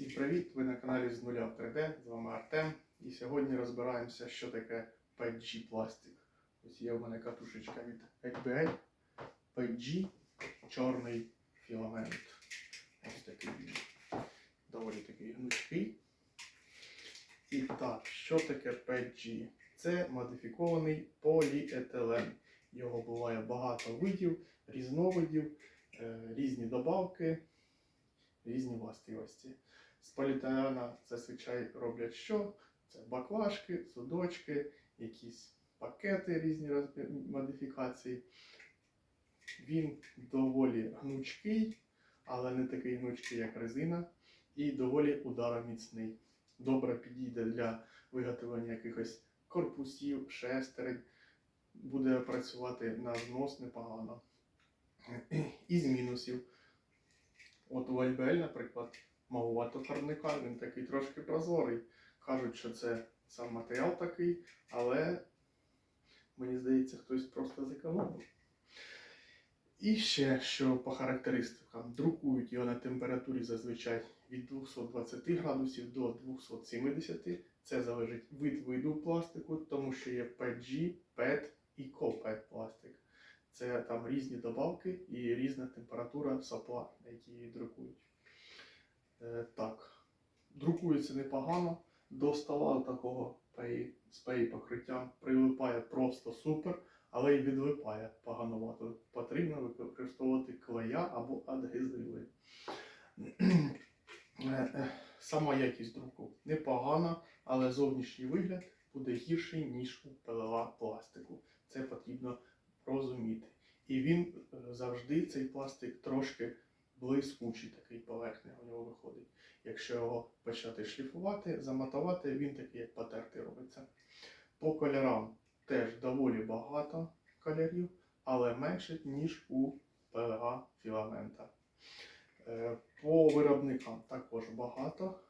Всім привіт! Ви на каналі з нуля в 3D, з вами Артем. І сьогодні розбираємося, що таке 5G пластик. Ось є в мене катушечка від HBL 5G чорний філамент. Ось такий він. Доволі такий гнучкий. І так, що таке 5G? Це модифікований поліетилен. Його буває багато видів, різновидів, е, різні добавки, різні властивості. З поліетилена зазвичай роблять що? Це баклажки, судочки, якісь пакети різні модифікації. Він доволі гнучкий, але не такий гнучкий, як резина, і доволі удароміцний. Добре підійде для виготовлення якихось корпусів, шестерень. Буде працювати на знос непогано. Із мінусів. От у LBL, наприклад, малувато фарбника, він такий трошки прозорий. Кажуть, що це сам матеріал такий, але мені здається, хтось просто зекономив. І ще що по характеристикам, друкують його на температурі зазвичай від 220 градусів до 270. Це залежить від виду пластику, тому що є PET-G, PET і COPET пластик. Це там різні добавки і різна температура сопла, на якій її друкують. Е, так, друкується непогано. До стола такого з пей покриттям прилипає просто супер, але й відлипає поганувато. Потрібно використовувати клея або адгезиви. Е, е, Сама якість друку непогана, але зовнішній вигляд буде гірший, ніж у ПЛА пластику. Це потрібно розуміти. І він завжди, цей пластик, трошки блискучий такий поверхня у нього виходить. Якщо його почати шліфувати, заматувати, він такий, як потертий робиться. По кольорам теж доволі багато кольорів, але менше, ніж у ПЛА філамента. Е, По виробникам також багато.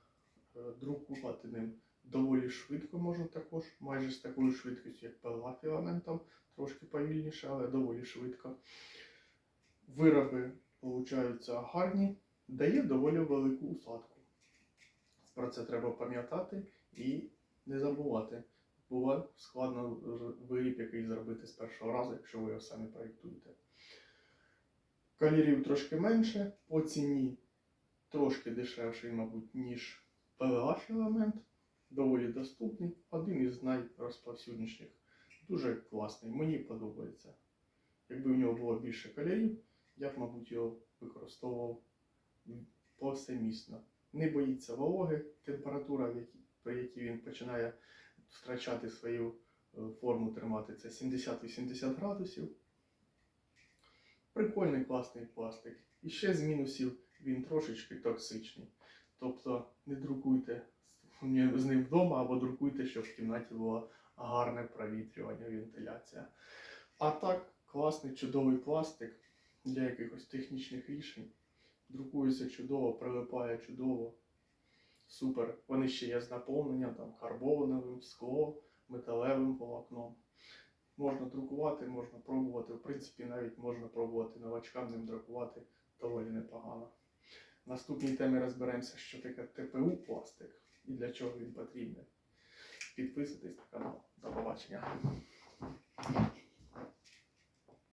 Е, Друкувати ним доволі швидко можна також, майже з такою швидкістю, як ПЛА філаментом, трошки повільніше, але доволі швидко. Вироби получаються гарні, дає доволі велику усадку. Про це треба пам'ятати і не забувати. Буває складно виріб який зробити з першого разу, якщо ви його самі проєктуєте. Кольорів трошки менше, по ціні трошки дешевший, мабуть, ніж ПВА філамент. Доволі доступний, один із найрозповсюдніших. Дуже класний, мені подобається. Якби в нього було більше кольорів, я б, мабуть, його використовував повсемісно. Не боїться вологи, температура, при якій він починає втрачати свою е, форму тримати, це 70-80 градусів. Прикольний класний пластик. І ще з мінусів він трошечки токсичний. Тобто не друкуйте з ним вдома або друкуйте, щоб в кімнаті було гарне провітрювання, вентиляція. А так, класний чудовий пластик для якихось технічних рішень. Друкується чудово, прилипає чудово. Супер. Вони ще є з наповненням, там карбоновим, скло, металевим волокном. Можна друкувати, можна пробувати. В принципі, навіть можна пробувати новачкам ним друкувати доволі непогано. В наступній темі розберемося, що таке ТПУ пластик і для чого він потрібний. Підписуйтесь на канал. До побачення.